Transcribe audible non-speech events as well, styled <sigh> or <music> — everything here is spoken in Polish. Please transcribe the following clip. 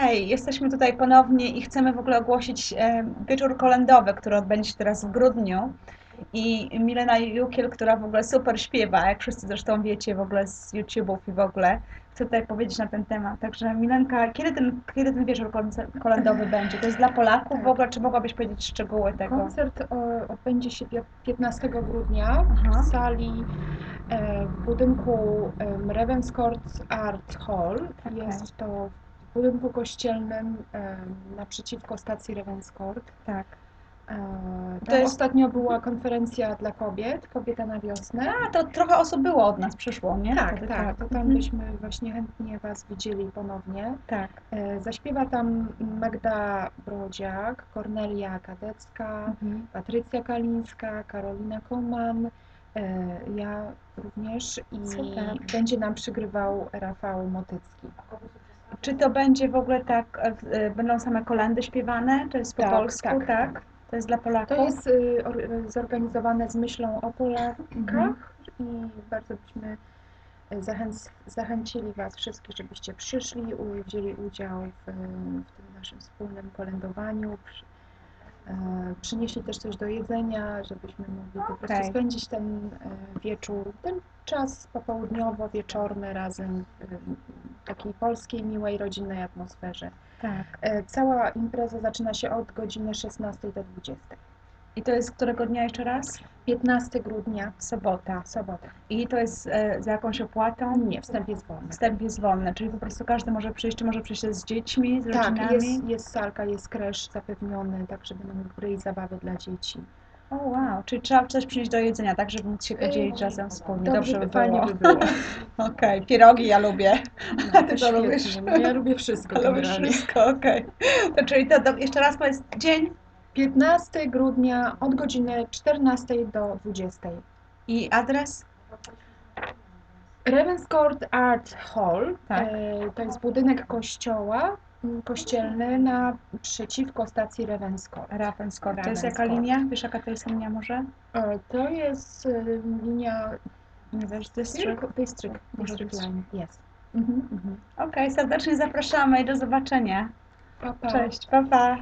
Hej, jesteśmy tutaj ponownie i chcemy w ogóle ogłosić e, wieczór kolędowy, który odbędzie się teraz w grudniu. I Milena Jukiel, która w ogóle super śpiewa, jak wszyscy zresztą wiecie w ogóle z YouTube'ów i w ogóle, chce tutaj powiedzieć na ten temat. Także Milenka, kiedy ten, kiedy ten wieczór kolęd- kolędowy będzie? To jest dla Polaków w ogóle? Czy mogłabyś powiedzieć szczegóły tego? Koncert o, odbędzie się pie- 15 grudnia Aha. w sali e, w budynku Ravenscourt Art Hall. Okej. Jest to budynku kościelnym naprzeciwko stacji Ravenscourt. Tak. E, To jest- ostatnio była konferencja dla kobiet, Kobieta na wiosnę. A, to trochę osób było od nas, przyszło, nie? tak, Wtedy, tak, to tam Mhm. byśmy właśnie chętnie Was widzieli ponownie. Tak. E, zaśpiewa tam Magda Brodziak, Kornelia Kadecka, Mhm. Patrycja Kalińska, Karolina Koman, e, ja również i Super. będzie nam przygrywał Rafał Motycki. Czy to będzie w ogóle tak, e, e, będą same kolendy śpiewane? To jest po Tak, polsku, tak? tak, To jest dla Polaków? To jest y, y, zorganizowane z myślą o Polakach Mhm. i bardzo byśmy y, zachęc, zachęcili Was wszystkich, żebyście przyszli, wzięli udział w, w tym naszym wspólnym kolędowaniu. E, przynieśli też coś do jedzenia, żebyśmy mogli po prostu spędzić ten wieczór, ten czas popołudniowo-wieczorny razem takiej polskiej, miłej, rodzinnej atmosferze. Tak. E, Cała impreza zaczyna się od godziny 16 do 20. I to jest którego dnia jeszcze raz? 15 grudnia, Sobota. sobota. I to jest e, za jakąś opłatą? Nie, wstęp jest wolny. Wstęp jest wolny, czyli po prostu każdy może przyjść, czy może przyjść z dziećmi, z Tak, rodzinami? jest, jest salka, jest kresz zapewniony, tak żeby nam gry i zabawy dla dzieci. O wow, czyli trzeba coś przynieść do jedzenia, tak, żeby móc się podzielić razem wspólnie. Dobrze, Dobrze, by fajnie było. by było. <laughs> Okej, pierogi ja lubię. No, A ty świetnie. lubisz? No, ja lubię wszystko Lubisz generalnie. wszystko, okej. To czyli to do, jeszcze raz powiedz dzień 15 grudnia od godziny 14 do 20. i adres? Ravenscourt Art Hall Tak. e, to jest budynek kościoła m, kościelny naprzeciwko stacji. Ravenscourt. To jest jaka linia? Wiesz jaka to jest linia może? E, To jest e, linia Nie wiesz, district? District, District. Line, jest. Mhm, mhm. Okej, serdecznie zapraszamy i do zobaczenia. Pa, pa. Cześć, pa pa.